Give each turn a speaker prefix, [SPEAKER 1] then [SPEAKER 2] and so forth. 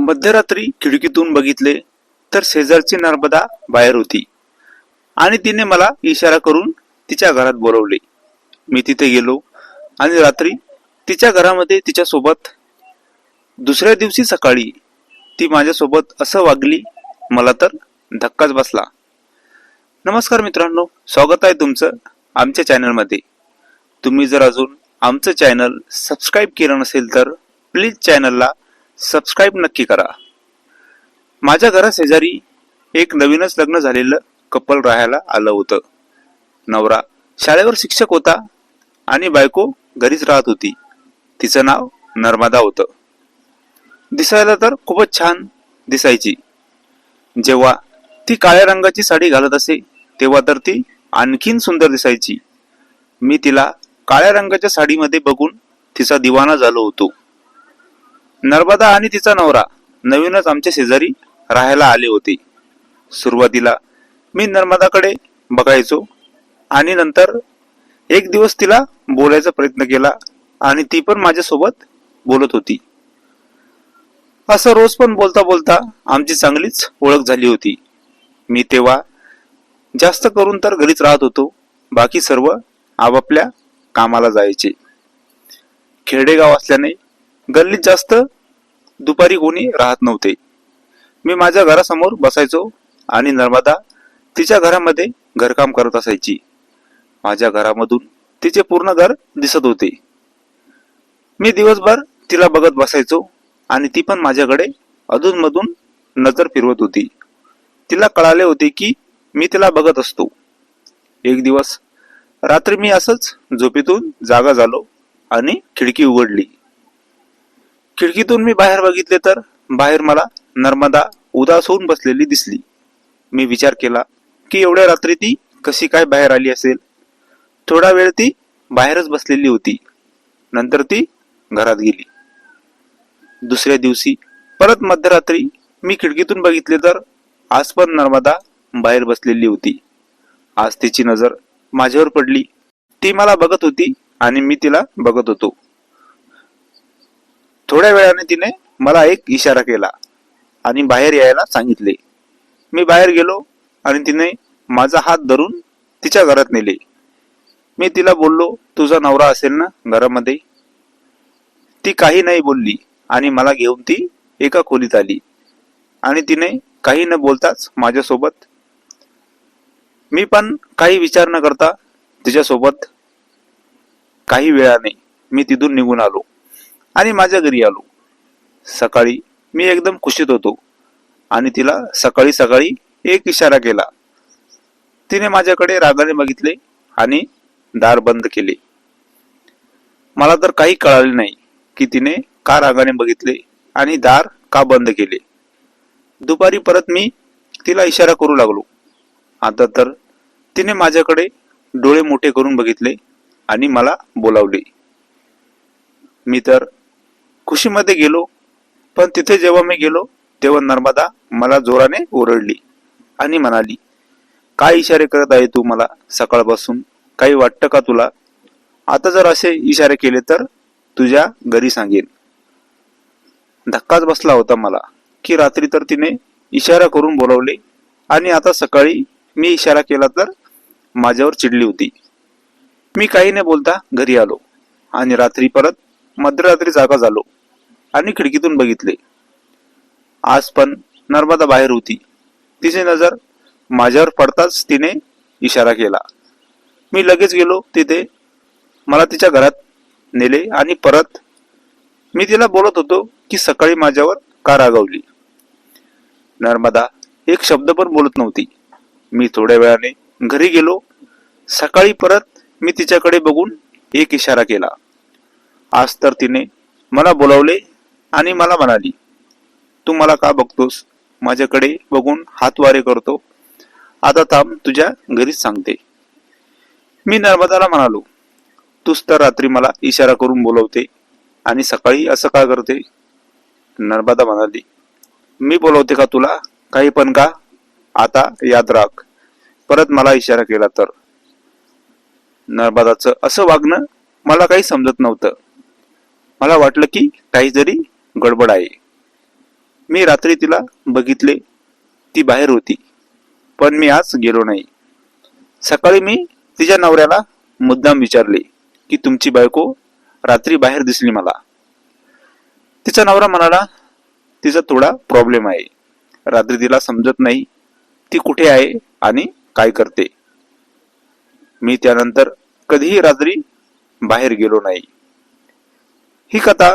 [SPEAKER 1] मध्यरात्री खिडकीतून बघितले तर शेजारची नर्मदा बाहेर होती. आणि तिने मला इशारा करून तिच्या घरात बोलवले. मी तिथे गेलो आणि रात्री तिच्या घरामध्ये तिच्यासोबत दुसऱ्या दिवशी सकाळी ती माझ्यासोबत असं वागली मला तर धक्काच बसला. नमस्कार मित्रांनो स्वागत आहे तुमचं आमच्या चॅनलमध्ये. तुम्ही जर अजून आमचं चॅनल सबस्क्राईब केलं नसेल तर प्लीज चॅनलला सबस्क्राईब नक्की करा. माझ्या घराशेजारी एक नवीनच लग्न झालेलं कपल राहायला आलं होतं. नवरा शाळेवर शिक्षक होता आणि बायको घरीच राहत होती. तिचं नाव नर्मदा होतं. दिसायला तर खूपच छान दिसायची. जेव्हा ती काळ्या रंगाची साडी घालत असे तेव्हा तर ती आणखीन सुंदर दिसायची. मी तिला काळ्या रंगाच्या साडीमध्ये बघून तिचा दिवाना झालो होतो. नर्मदा आणि तिचा नवरा नवीनच आमच्या शेजारी राहायला आले होते. सुरुवातीला मी नर्मदाकडे बघायचो आणि नंतर एक दिवस तिला बोलायचा प्रयत्न केला आणि ती पण माझ्यासोबत बोलत होती. असं रोज पण बोलता बोलता आमची चांगलीच ओळख झाली होती. मी तेव्हा जास्त करून तर घरीच राहत होतो. बाकी सर्व आपापल्या कामाला जायचे. खेडेगाव असल्याने गल्लीत जास्त दुपारी कोणी राहत नव्हते. मी माझ्या घरासमोर बसायचो आणि नर्मदा तिच्या घरामध्ये घरकाम करत असायची. माझ्या घरामधून तिचे पूर्ण घर दिसत होते. मी दिवसभर तिला बघत बसायचो आणि ती पण माझ्याकडे अधूनमधून नजर फिरवत होती. तिला कळाले होते की मी तिला बघत असतो. एक दिवस रात्री मी असंच झोपेतून जागा झालो आणि खिडकी उघडली. खिडकीतून मी बाहेर बघितले तर बाहेर मला नर्मदा उदास होऊन बसलेली दिसली. मी विचार केला की एवढ्या रात्री ती कशी काय बाहेर आली असेल? थोडा वेळ ती बाहेरच बसलेली होती. नंतर ती घरात गेली. दुसऱ्या दिवशी परत मध्यरात्री मी खिडकीतून बघितले तर आज पण नर्मदा बाहेर बसलेली होती. आज तिची नजर माझ्यावर पडली. ती मला बघत होती आणि मी तिला बघत होतो. थोड्या वेळाने तिने मला एक इशारा केला आणि बाहेर यायला सांगितले. मी बाहेर गेलो आणि तिने माझा हात धरून तिच्या घरात नेले. मी तिला बोललो तुझा नवरा असेल ना घरामध्ये? ती काही नाही बोलली आणि मला घेऊन ती एका खोलीत आली. आणि तिने काही न बोलताच माझ्यासोबत मी पण काही विचार न करता तिच्यासोबत काही वेळाने मी तिथून निघून आलो. आणि माझ्या घरी आलो. सकाळी मी एकदम खुशीत होतो आणि तिला सकाळी सकाळी एक इशारा केला. तिने माझ्याकडे रागाने बघितले आणि दार बंद केले. मला तर काही कळाले नाही की तिने का रागाने बघितले आणि दार का बंद केले. दुपारी परत मी तिला इशारा करू लागलो. आता तर तिने माझ्याकडे डोळे मोठे करून बघितले आणि मला बोलावले. मी तर खुशीमध्ये गेलो. पण तिथे जेव्हा मी गेलो तेव्हा नर्मदा मला जोराने ओरडली आणि म्हणाली काय इशारे करत आहे तू मला सकाळपासून? काही वाटतं का तुला? आता जर असे इशारे केले तर तुझ्या घरी सांगेन. धक्काच बसला होता मला की रात्री तर तिने इशारा करून बोलवले आणि आता सकाळी मी इशारा केला तर माझ्यावर चिडली होती. मी काही न बोलता घरी आलो आणि रात्री परत मध्यरात्री जागा झालो. आणि खिडकीतून बघितले. आज पण नर्मदा बाहेर होती. तिची नजर माझ्यावर पडताच तिने इशारा केला. मी लगेच गेलो तिथे. मला तिच्या घरात नेले आणि परत मी तिला बोलत होतो की सकाळी माझ्यावर का रागावली. नर्मदा एक शब्द पण बोलत नव्हती. मी थोड्या वेळाने घरी गेलो. सकाळी परत मी तिच्याकडे बघून एक इशारा केला. आज तर तिने मला बोलावले आणि मला म्हणाली तू मला का बघतोस? माझ्याकडे बघून हात वारे करतो. आता थांब तुझ्या घरीच सांगते. मी नर्मदाला म्हणालो तूच तर रात्री मला इशारा करून बोलवते आणि सकाळी असं का करते? नर्मदा म्हणाली मी बोलवते का तुला? काही पण का? आता याद राख. परत मला इशारा केला तर. नर्मदाचं असं वागणं मला काही समजत नव्हतं. मला वाटलं की काहीतरी गडबड आहे. मी रात्री तिला बघितले ती बाहेर होती. पण मी आज गेलो नाही. सकाळी मी तिच्या नवऱ्याला मुद्दाम विचारले की तुमची बायको रात्री बाहेर दिसली मला. तिचा नवरा म्हणाला तिचा थोडा प्रॉब्लेम आहे. रात्री तिला समजत नाही. ती कुठे आहे आणि काय करते. मी त्यानंतर कधीही रात्री बाहेर गेलो नाही. ही कथा